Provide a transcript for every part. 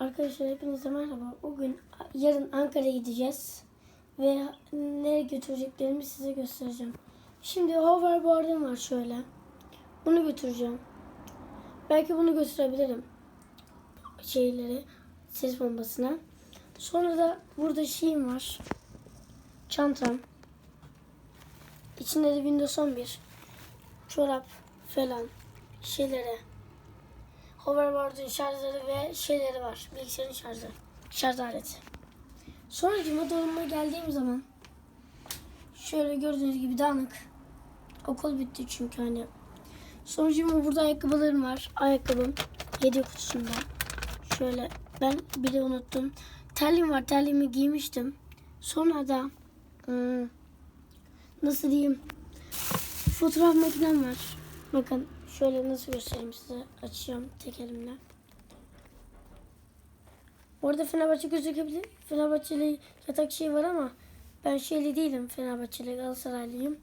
Arkadaşlar hepinize merhaba. Bugün yarın Ankara'ya gideceğiz. Ve nereye götüreceklerimi size göstereceğim. Şimdi hoverboard'um var şöyle. Bunu götüreceğim. Belki bunu götürebilirim. Şeyleri, ses bombasına. Sonra da burada şeyim var. Çantam. İçinde de Windows 11. Çorap falan şeyleri. Hoverboard'un şarjları ve şeyleri var. Bilgisayarın şarjı. Şarj aleti. Sonra cima dolabıma geldiğim zaman şöyle gördüğünüz gibi dağınık. Okul bitti çünkü hani. Sonucuma burada ayakkabılarım var. Ayakkabım. Hediye kutusunda. Şöyle ben bile unuttum. Terliğim var. Terliğimi giymiştim. Sonra da hmm, nasıl diyeyim fotoğraf makinem var. Bakın şöyle nasıl göstereyim size. Açacağım tek elimle. Orada Fenerbahçe gözükebilir. Fenerbahçeli yatak şey var ama ben şeyli değilim. Fenerbahçeli Galatasaraylıyım.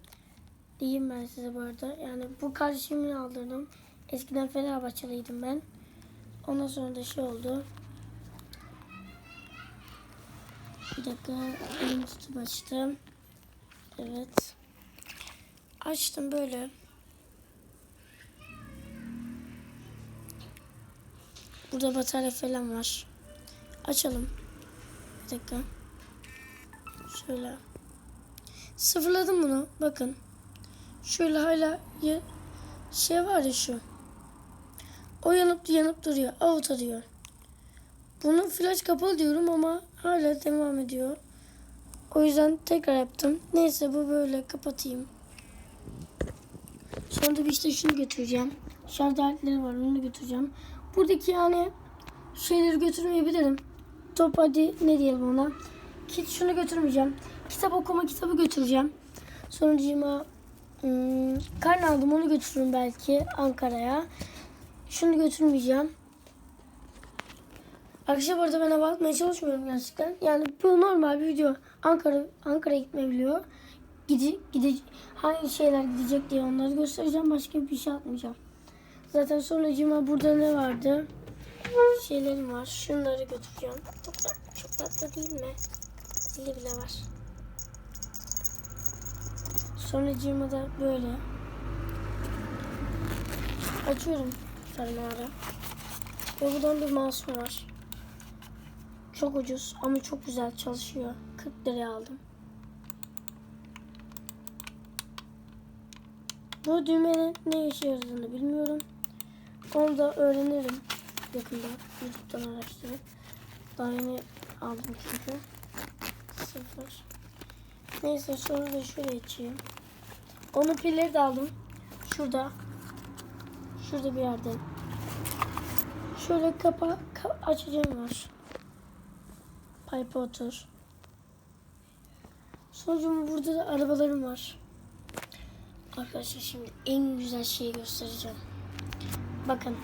Diyeyim ben size bu arada. Yani bu kardeşimin aldırdım. Eskiden Fenerbahçeliydim ben. Ondan sonra da şey oldu. Bir dakika elimi tutup açtım. Evet. Açtım böyle. Burada batarya falan var. Açalım. Bir dakika. Şöyle. Sıfırladım bunu. Bakın. Şöyle hala şey var ya şu. O yanıp yanıp duruyor. Out diyor. Bunun flash kapalı diyorum ama hala devam ediyor. O yüzden tekrar yaptım. Neyse bu böyle kapatayım. Sonra da bir işte şunu götüreceğim. Şarj aletleri var onu götüreceğim. Buradaki yani şeyleri götürmeyebilirim. Top hadi ne diyelim ona. Kit şunu götürmeyeceğim. Kitap okuma kitabı götüreceğim. Sonucuma hmm, karne aldım onu götürürüm belki Ankara'ya. Şunu götürmeyeceğim. Arkadaşlar bu arada ben hava atmaya çalışmıyorum gerçekten. Yani bu normal bir video. Ankara Ankara'ya gitme biliyor. Gide, gide, hangi şeyler gidecek diye onları göstereceğim. Başka bir şey atmayacağım. Zaten sonucuma burada ne vardı? Şeylerim var. Şunları götüreceğim. Çok, çok tatlı değil mi? Zili bile var. Sonucuma da böyle. Açıyorum fermuarı. Ve buradan bir mouse var. Çok ucuz ama çok güzel çalışıyor. 40 liraya aldım. Bu düğmenin ne işe yaradığını bilmiyorum. Onu da öğrenirim yakında. YouTube'dan araştırıp. Daha yeni aldım çünkü. Sıfır. Neyse sonra da şuraya açayım. Onun pilleri de aldım. Şurada. Şurada bir yerde. Şöyle kapa ka- açacağım var. Pipe otur. Sonucum burada da arabalarım var. Arkadaşlar şimdi en güzel şeyi göstereceğim. Bakın.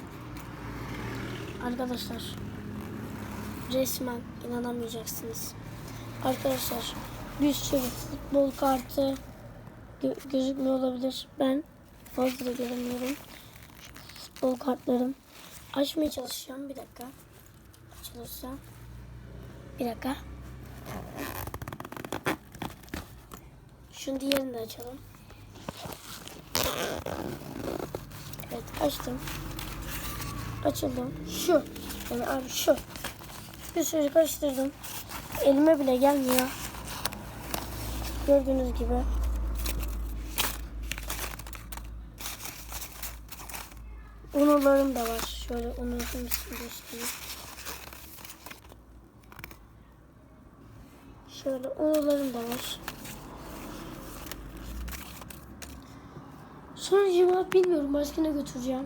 Arkadaşlar. Resmen inanamayacaksınız. Arkadaşlar bir sürü futbol kartı gö- gözükmüyor olabilir. Ben fazla da göremiyorum. Futbol kartlarım. Açmaya çalışacağım. Bir dakika. Açılırsa. Bir dakika. Şunu diğerini de açalım. Evet açtım. Açıldım. Şu. Yani abi şu. Bir sürü karıştırdım. Elime bile gelmiyor. Gördüğünüz gibi. Unularım da var. Şöyle ismini göstereyim. Şöyle unularım da var. Sonucuma bilmiyorum başka ne götüreceğim.